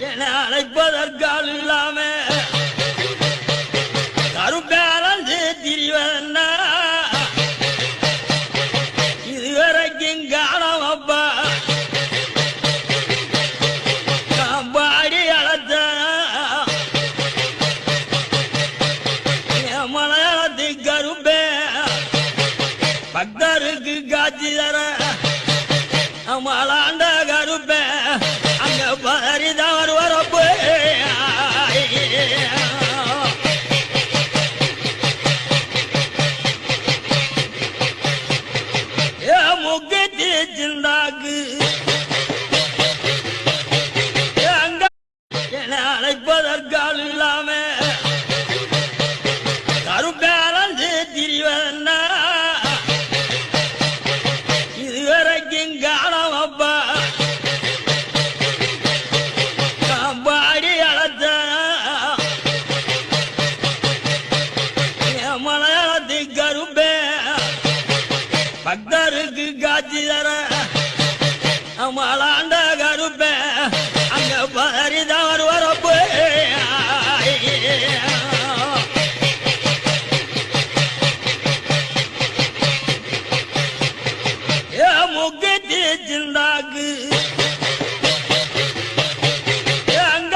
என அழைப்பதற்கால் இல்லாம கருப்பேலந்து திரிவன்னா இதுவரைக்கும் காணமப்பா அப்பா. பாடி அழைத்த. என் மலையாளத்து கருப்பே. பக்தருக்கு காட்சி தர. மலாண்ட जिंदाग பக்தருக்கு காட்சி தர. மலாண்ட கருப்பே அங்க பரிதவர் வரப்பு. ஏ சிந்தா